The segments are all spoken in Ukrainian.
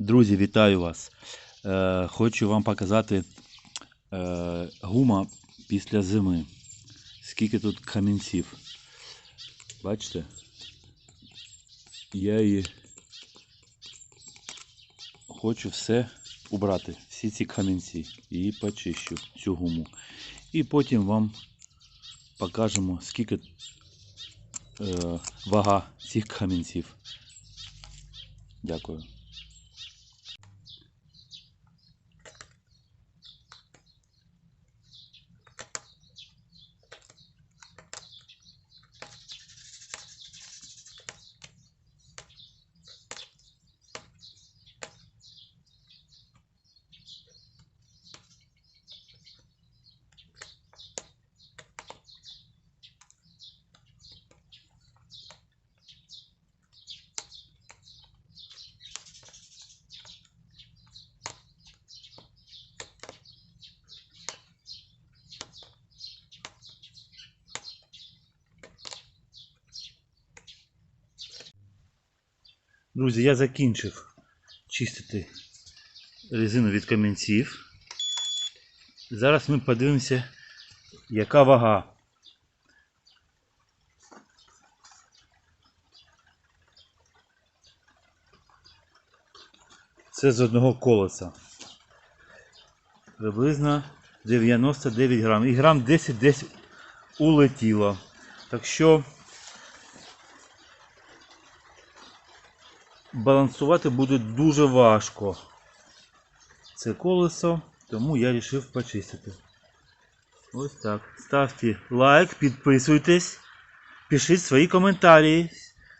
Друзі, вітаю вас. Е, хочу вам показати е, гума після зими. Скільки тут камінців. Бачите? Я її хочу все убрати, всі ці камінці. І почищу цю гуму. І потім вам покажемо, скільки е, вага цих камінців. Дякую. Друзі, я закінчив чистити резину від камінців. Зараз ми подивимося, яка вага. Це з одного колеса. Приблизно 99 грам. І грам 10 десь улетіло. Так що балансувати буде дуже важко це колесо, тому я вирішив почистити. Ось так. Ставте лайк, підписуйтесь, пишіть свої коментарі.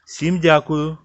Всім дякую.